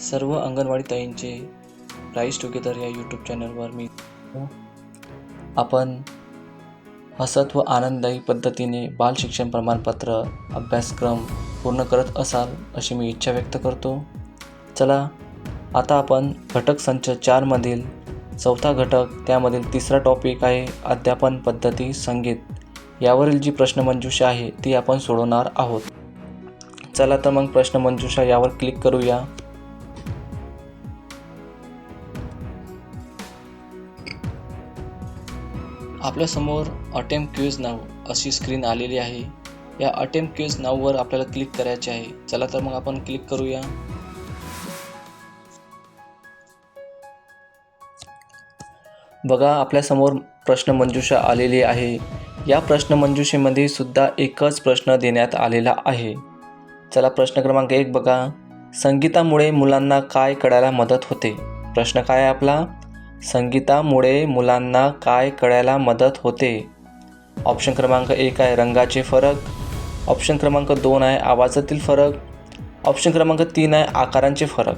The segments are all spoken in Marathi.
सर्व अंगणवाडी ताईंचे राईस टुगेदर या यूट्यूब चॅनलवर मी आपण हसत व आनंददायी पद्धतीने बाल शिक्षण प्रमाणपत्र अभ्यासक्रम पूर्ण करत असाल अशी मी इच्छा व्यक्त करतो. चला आता आपण घटक संच चारमधील चौथा घटक त्यामधील तिसरा टॉपिक आहे अध्यापन पद्धती संगीत. यावरील जी प्रश्नमंजुषा आहे ती आपण सोडवणार आहोत. चला तर मग प्रश्नमंजुषा यावर क्लिक करूया. आपल्यासमोर अटेम्प क्यूज नाव अशी स्क्रीन आलेली आहे. या अटेम्प क्यूज नाववर आपल्याला क्लिक करायचे आहे. चला तर मग आपण क्लिक करूया. बघा आपल्यासमोर प्रश्नमंजुषा आलेली आहे. या प्रश्नमंजुषेमध्ये सुद्धा एकच प्रश्न देण्यात आलेला आहे. चला प्रश्न क्रमांक एक बघा. संगीतामुळे मुलांना काय कळायला मदत होते? प्रश्न काय आपला? संगीतामुळे मुलांना काय कळायला मदत होते? ऑप्शन क्रमांक एक आहे रंगाचे फरक. ऑप्शन क्रमांक दोन आहे आवाजातील फरक. ऑप्शन क्रमांक तीन आहे आकारांचे फरक.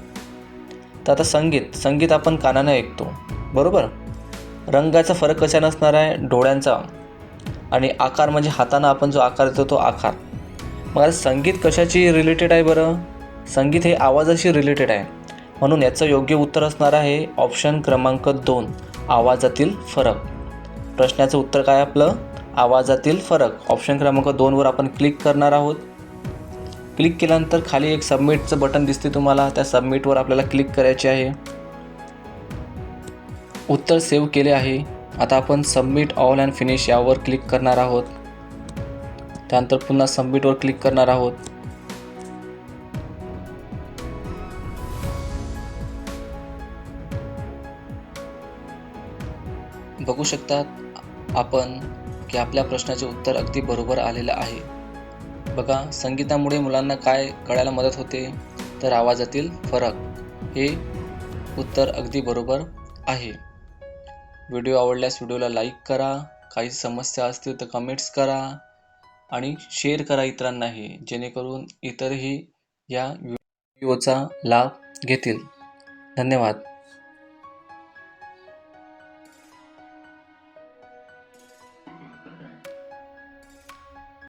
तर आता संगीत. संगीत आपण कानानं ऐकतो. बरोबर? रंगाचा फरक कशा नसणार आहे? डोळ्यांचा. आणि आकार म्हणजे हातानं आपण जो आकार देतो तो आकार. मग आता संगीत कशाची रिलेटेड आहे बरं? संगीत हे आवाजाशी रिलेटेड आहे. म्हणून याचं योग्य उत्तर असणार आहे ऑप्शन क्रमांक दोन आवाजातील फरक. प्रश्नाचं उत्तर काय आपलं? आवाजातील फरक. ऑप्शन क्रमांक दोनवर आपण क्लिक करणार आहोत. क्लिक केल्यानंतर खाली एक सबमिटचं बटन दिसते तुम्हाला. त्या सबमिटवर आपल्याला क्लिक करायचे आहे. उत्तर सेव्ह केले आहे. आता आपण सबमिट ऑल अँड फिनिश यावर क्लिक करणार आहोत. त्यानंतर पुन्हा सबमिटवर क्लिक करणार आहोत. बघू शकतात आपण की आपल्या प्रश्नाचे उत्तर अगदी बरोबर आलेलं आहे. बघा संगीतामुळे मुलांना काय कळायला मदत होते तर आवाजातील फरक हे उत्तर अगदी बरोबर आहे. व्हिडिओ आवडल्यास व्हिडिओला लाईक करा काही समस्या असतील तर कमेंट्स करा आणि शेअर करा इतरांनाही जेणेकरून इतरही या व्हिडिओचा लाभ घेतील. धन्यवाद.